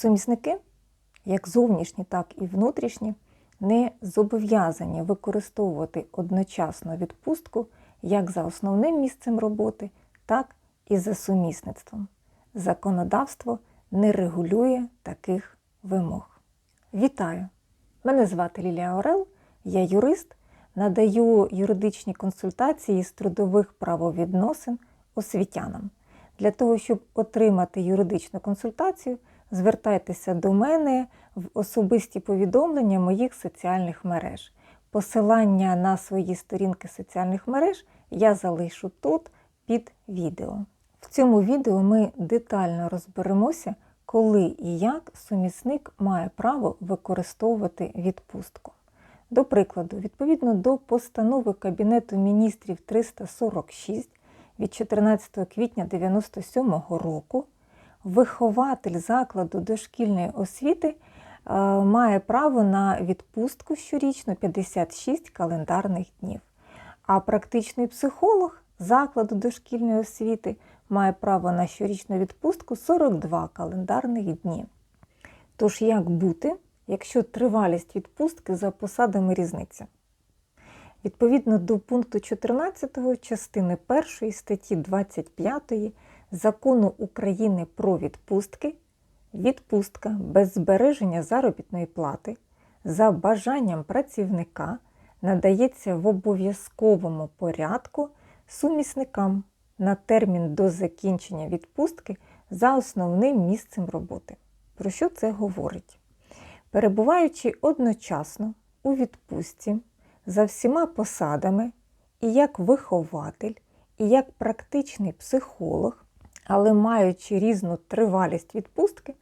Сумісники, як зовнішні, так і внутрішні, не зобов'язані використовувати одночасно відпустку як за основним місцем роботи, так і за сумісництвом. Законодавство не регулює таких вимог. Вітаю! Мене звати Лілія Орел, я юрист, надаю юридичні консультації з трудових правовідносин освітянам. Для того, щоб отримати юридичну консультацію, звертайтеся до мене в особисті повідомлення моїх соціальних мереж. Посилання на свої сторінки соціальних мереж я залишу тут під відео. В цьому відео ми детально розберемося, коли і як сумісник має право використовувати відпустку. До прикладу, відповідно до постанови Кабінету міністрів 346 від 14 квітня 1997 року, вихователь закладу дошкільної освіти е, має право на відпустку щорічно 56 календарних днів. А практичний психолог закладу дошкільної освіти має право на щорічну відпустку 42 календарних дні. Тож, як бути, якщо тривалість відпустки за посадами різниця? Відповідно до пункту 14 частини 1 статті 25 Закону України про відпустки, відпустка без збереження заробітної плати за бажанням працівника надається в обов'язковому порядку сумісникам на термін до закінчення відпустки за основним місцем роботи. Про що це говорить? Перебуваючи одночасно у відпустці за всіма посадами, і як вихователь, і як практичний психолог, але маючи різну тривалість відпустки,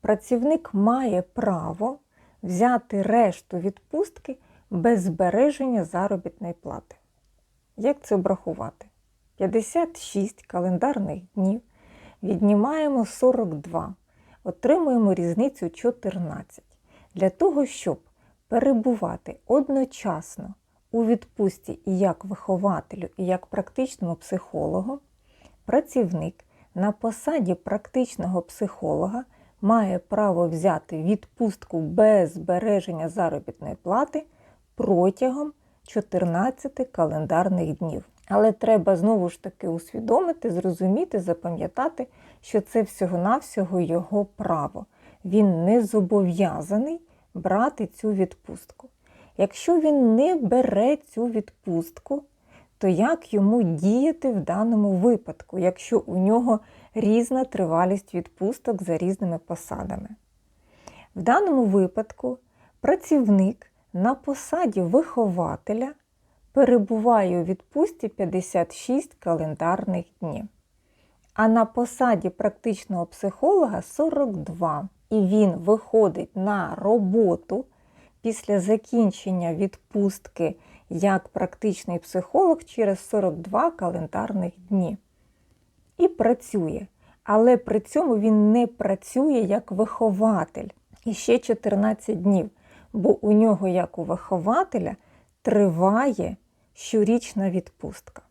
працівник має право взяти решту відпустки без збереження заробітної плати. Як це обрахувати? 56 календарних днів, віднімаємо 42, отримуємо різницю 14. Для того, щоб перебувати одночасно у відпустці і як вихователю, і як практичному психологу, працівник на посаді практичного психолога має право взяти відпустку без збереження заробітної плати протягом 14 календарних днів. Але треба знову ж таки усвідомити, зрозуміти, запам'ятати, що це всього-навсього його право. Він не зобов'язаний брати цю відпустку. Якщо він не бере цю відпустку, то як йому діяти в даному випадку, якщо у нього різна тривалість відпусток за різними посадами? В даному випадку працівник на посаді вихователя перебуває у відпустці 56 календарних днів, а на посаді практичного психолога 42. І він виходить на роботу після закінчення відпустки як практичний психолог через 42 календарних дні. І працює. Але при цьому він не працює як вихователь і ще 14 днів, бо у нього, як у вихователя, триває щорічна відпустка.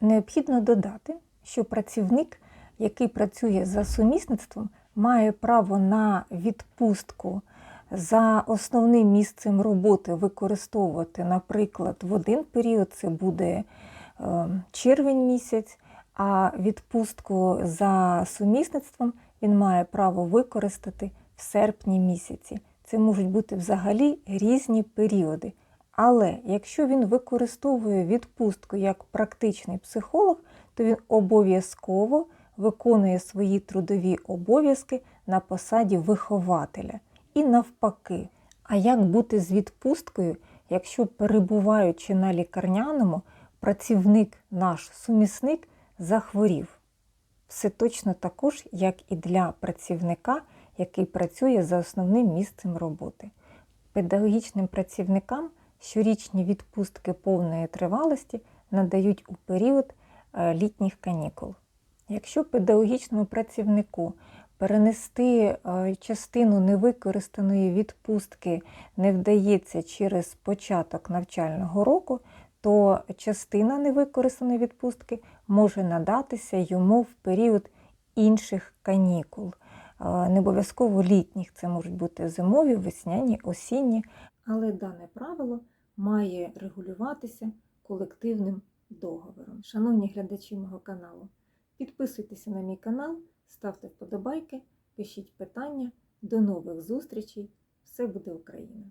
Необхідно додати, що працівник, який працює за сумісництвом, має право на відпустку за основним місцем роботи використовувати, наприклад, в один період це буде е, червень місяць, а відпустку за сумісництвом він має право використати в серпні місяці. Це можуть бути взагалі різні періоди. Але якщо він використовує відпустку як практичний психолог, то він обов'язково виконує свої трудові обов'язки на посаді вихователя. І навпаки. А як бути з відпусткою, якщо перебуваючи на лікарняному, працівник, наш сумісник захворів? Все точно також, як і для працівника, який працює за основним місцем роботи. Педагогічним працівникам щорічні відпустки повної тривалості надають у період е, літніх канікул. Якщо педагогічному працівнику перенести е, частину невикористаної відпустки не вдається через початок навчального року, то частина невикористаної відпустки може надатися йому в період інших канікул. е, не обов'язково літніх, це можуть бути зимові, весняні, осінні. Але дане правило має регулюватися колективним договором. Шановні глядачі мого каналу, підписуйтеся на мій канал, ставте вподобайки, пишіть питання. До нових зустрічей! Все буде Україна!